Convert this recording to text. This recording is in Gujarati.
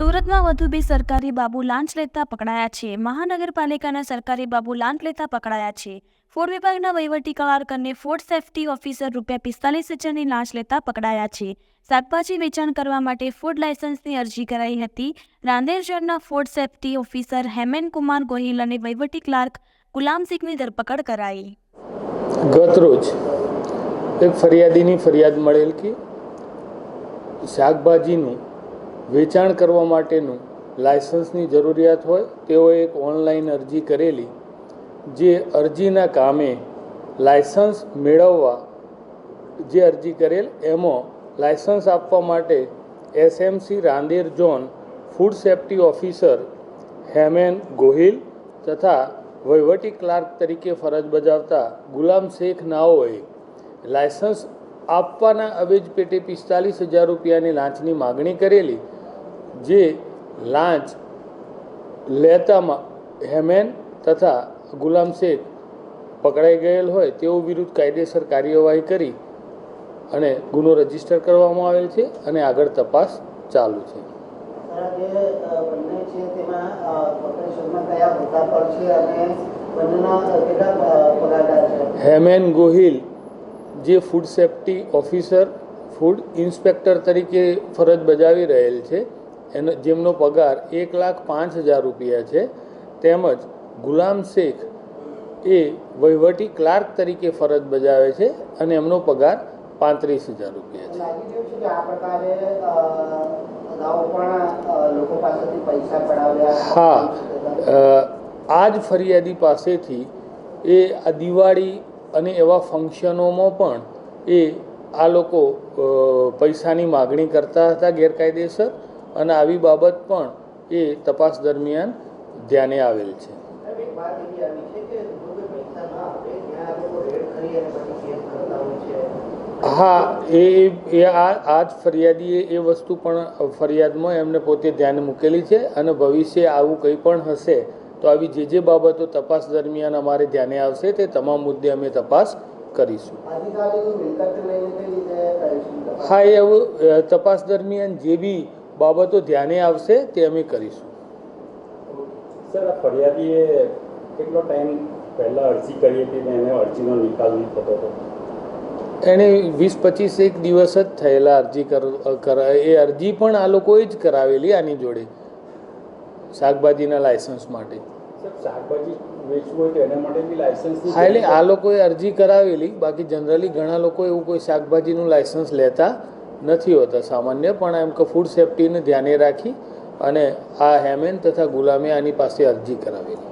સુરતમાં વધુ બે સરકારી બાબુ લાંચ લેતા પકડાયા છે. મહાનગરપાલિકાના સરકારી બાબુ લાંચ લેતા પકડાયા છે. ફૂડ વિભાગના વહીવટી ક્લાર્ક અને ફૂડ સેફ્ટી ઓફિસર રૂપિયા પિસ્તાલીસ હજારની લાંચ લેતા પકડાયા છે. શાકભાજી વેચાણ કરવા માટે ફૂડ લાયસન્સની અરજી કરાઈ હતી. રાંદેર શહેરના food safety officer Hemen Kumar Gohil અને વહીવટી ક્લાર્ક ગુલામ સિંહની ધરપકડ કરાઈ. ગત રોજ એક ફરિયાદીની ફરિયાદ મળેલ કે શાકભાજીનું વેચાણ કરવા માટેનું લાયસન્સની જરૂરિયાત હોય, તેઓએ એક ઓનલાઈન અરજી કરેલી, જે અરજીના કામે લાયસન્સ મેળવવા જે અરજી કરેલ, એમાં લાયસન્સ આપવા માટે SMC Rander zone food safety officer Hemen Gohil તથા વહીવટી ક્લાર્ક તરીકે ફરજ બજાવતા ગુલામ શેખ નાઓએ લાયસન્સ આપવાના અવેજ પેટે પિસ્તાલીસ હજાર રૂપિયાની લાંચની માગણી કરેલી. જે લાંચ લેતામાં હેમેન તથા ગુલામ શેખ પકડાઈ ગયેલ હોય તેઓ વિરુદ્ધ કાયદેસર કાર્યવાહી કરી અને ગુનો રજિસ્ટર કરવામાં આવેલ છે અને આગળ તપાસ ચાલુ છે. હેમેન ગોહિલ જે food safety officer food inspector તરીકે ફરજ બજાવી રહેલ છે એનો જેમનો પગાર એક લાખ પાંચ હજાર રૂપિયા છે તેમજ ગુલામ શેખ એ વહીવટી ક્લાર્ક તરીકે ફરજ બજાવે છે અને એમનો પગાર પાંત્રીસ હજાર રૂપિયા છે. હા આ જ ફરિયાદી પાસેથી એ આ દિવાળી અને એવા ફંક્શનોમાં પણ એ આ લોકો પૈસાની માગણી કરતા હતા ગેરકાયદેસર અને આવી બાબત પણ એ તપાસ દરમિયાન ધ્યાને આવેલ છે. હા એ એ આ જ ફરિયાદીએ એ વસ્તુ પણ ફરિયાદમાં એમને પોતે ધ્યાને મૂકેલી છે અને ભવિષ્ય આવું કંઈ પણ હશે તો આવી જે જે બાબતો તપાસ દરમિયાન અમારે ધ્યાને આવશે તે તમામ મુદ્દે અમે તપાસ કરીશું? હા એ એવું તપાસ દરમિયાન જે બી બાબતો ધ્યાને આવશે તે અમે કરીશું. સર આ ફરિયાદીએ કેટલો ટાઈમ પહેલાં અરજી કરી હતી ને એને અરજીનો નિકાલ નહીં થતો હતો? એણે વીસ પચીસ એક દિવસ જ થયેલા અરજી કર એ અરજી પણ આ લોકોએ જ કરાવેલી આની જોડે શાકભાજીના લાયસન્સ માટે. શાકભાજી વેચવું હોય તો એના માટે બી લાયસન્સની હા એટલે આ લોકોએ અરજી કરાવેલી બાકી જનરલી ઘણા લોકો એવું કોઈ શાકભાજીનું લાયસન્સ લેતા નથી હોતા. સામાન્ય પણ એમ કે ફૂડ સેફ્ટીને ધ્યાને રાખી અને આ હેમેન તથા ગુલામે આની પાસે અરજી કરાવેલી.